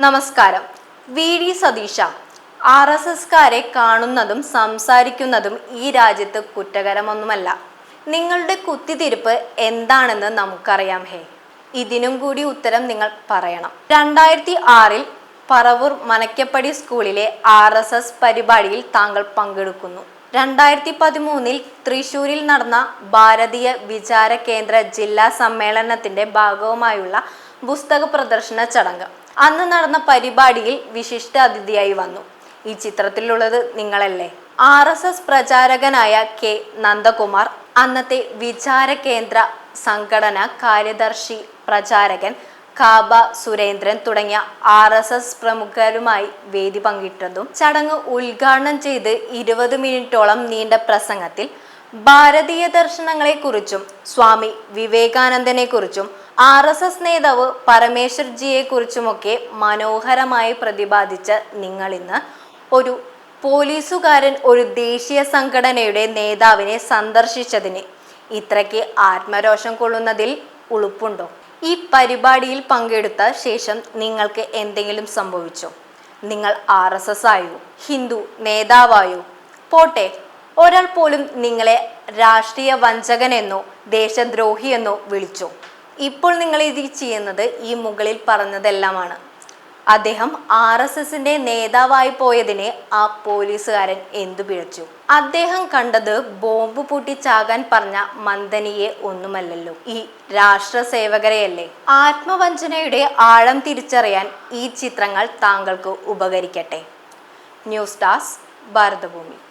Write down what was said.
നമസ്കാരം. V. D. Satheesh R S എസ്കാരെ കാണുന്നതും സംസാരിക്കുന്നതും ഈ രാജ്യത്ത് കുറ്റകരമൊന്നുമല്ല. നിങ്ങളുടെ കുത്തിതിരിപ്പ് എന്താണെന്ന് നമുക്കറിയാം ഹേ. ഇതിനും കൂടി ഉത്തരം നിങ്ങൾ പറയണം. രണ്ടായിരത്തി ആറിൽ പറവൂർ മനക്കപ്പടി സ്കൂളിലെ ആർ എസ് എസ് പരിപാടിയിൽ താങ്കൾ പങ്കെടുക്കുന്നു. രണ്ടായിരത്തി പതിമൂന്നിൽ തൃശൂരിൽ നടന്ന ഭാരതീയ വിചാര കേന്ദ്ര ജില്ലാ സമ്മേളനത്തിന്റെ ഭാഗവുമായുള്ള പുസ്തക പ്രദർശന ചടങ്ങ്. അന്ന് നടന്ന പരിപാടിയിൽ വിശിഷ്ട അതിഥിയായി വന്നു. ഈ ചിത്രത്തിലുള്ളത് നിങ്ങളല്ലേ? ആർ എസ് എസ് പ്രചാരകനായ കെ നന്ദകുമാർ അന്നത്തെ വിചാര കേന്ദ്ര സംഘടന കാര്യദർശി പ്രചാരകൻ കാബ സുരേന്ദ്രൻ തുടങ്ങിയ ആർ എസ് എസ് പ്രമുഖരുമായി വേദി പങ്കിട്ടതും ചടങ്ങ് ഉദ്ഘാടനം ചെയ്ത് ഇരുപത് മിനിറ്റോളം നീണ്ട പ്രസംഗത്തിൽ ഭാരതീയ ദർശനങ്ങളെക്കുറിച്ചും സ്വാമി വിവേകാനന്ദനെക്കുറിച്ചും ആർ എസ് എസ് നേതാവ് പരമേശ്വർജിയെ കുറിച്ചുമൊക്കെ മനോഹരമായി പ്രതിപാദിച്ച നിങ്ങളിന്ന് ഒരു പോലീസുകാരൻ ഒരു ദേശീയ സംഘടനയുടെ നേതാവിനെ സന്ദർശിച്ചതിന് ഇത്രയ്ക്ക് ആത്മരോഷം കൊള്ളുന്നതിൽ ഉളുപ്പുണ്ടോ? ഈ പരിപാടിയിൽ പങ്കെടുത്ത ശേഷം നിങ്ങൾക്ക് എന്തെങ്കിലും സംഭവിച്ചോ? നിങ്ങൾ ആർ എസ് എസ് ആയോ? ഹിന്ദു നേതാവായോ? പോട്ടെ ഒരാൾ പോലും നിങ്ങളെ രാഷ്ട്രീയ വഞ്ചകനെന്നോ ദേശദ്രോഹിയെന്നോ വിളിച്ചോ? ഇപ്പോൾ നിങ്ങൾ ഇത് ചെയ്യുന്നത് ഈ മുകളിൽ പറഞ്ഞതെല്ലാമാണ്. അദ്ദേഹം ആർ എസ് എസിന്റെ നേതാവായി പോയതിനെ ആ പോലീസുകാരൻ എന്തു പിഴച്ചു? അദ്ദേഹം കണ്ടത് ബോംബ് പൂട്ടിച്ചാകാൻ പറഞ്ഞ മന്ദനിയെ ഒന്നുമല്ലല്ലോ. ഈ രാഷ്ട്ര സേവകരെയല്ലേ? ആത്മവഞ്ചനയുടെ ആഴം തിരിച്ചറിയാൻ ഈ ചിത്രങ്ങൾ താങ്കൾക്ക് ഉപകരിക്കട്ടെ. ന്യൂസ് ഡാസ് ഭാരതഭൂമി.